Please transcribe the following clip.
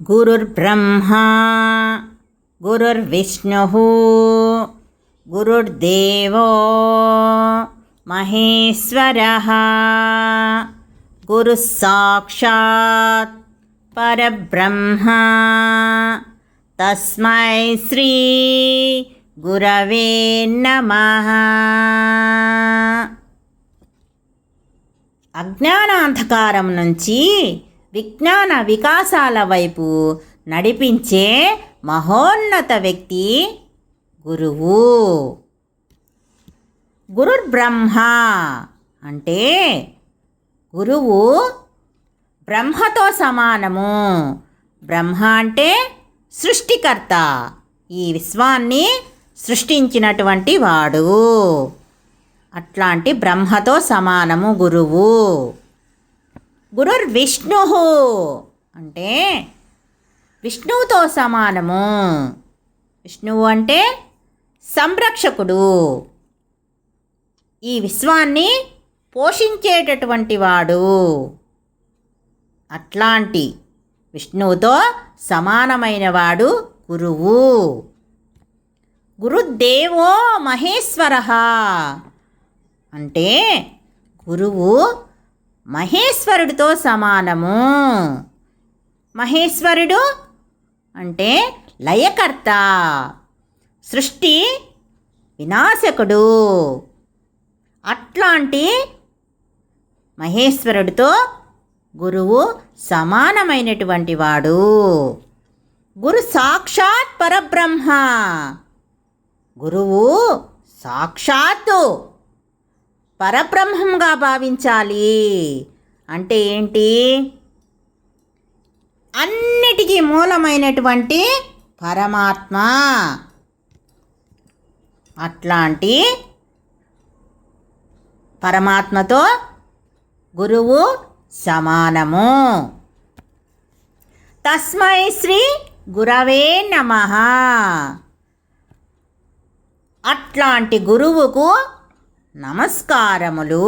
गुरुर्ब्रह्मा गुरुर्विष्णुः गुरुर्देवो महेश्वरः गुरुः साक्षात् परब्रह्मा तस्मै श्री गुरवे नमः అజ్ఞానాంధకారం నుంచి విజ్ఞాన వికాసాల వైపు నడిపించే మహోన్నత వ్యక్తి గురువు. గురుర్బ్రహ్మ అంటే గురువు బ్రహ్మతో సమానము. బ్రహ్మ అంటే సృష్టికర్త. ఈ విశ్వాన్ని సృష్టించినటువంటి వాడు. అట్లాంటి బ్రహ్మతో సమానము గురువు. గురుర్ విష్ణు అంటే విష్ణువుతో సమానము. విష్ణువు అంటే సంరక్షకుడు. ఈ విశ్వాన్ని పోషించేటటువంటి వాడు. అట్లాంటి విష్ణువుతో సమానమైన వాడు గురువు. గురుదేవో మహేశ్వర. అంటే గురువు మహేశ్వరుడితో సమానము. మహేశ్వరుడు అంటే లయకర్త సృష్టి వినాశకుడు. అట్లాంటి మహేశ్వరుడితో గురువు సమానమైనటువంటి వాడు. గురు సాక్షాత్ పరబ్రహ్మ. గురువు సాక్షాత్తు పరబ్రహ్మంగా భావించాలి. అంటే ఏంటి? అన్నిటికీ మూలమైనటువంటి పరమాత్మ. అట్లాంటి పరమాత్మతో గురువు సమానము. తస్మై శ్రీ గురవే నమ. అట్లాంటి గురువుకు నమస్కారములు.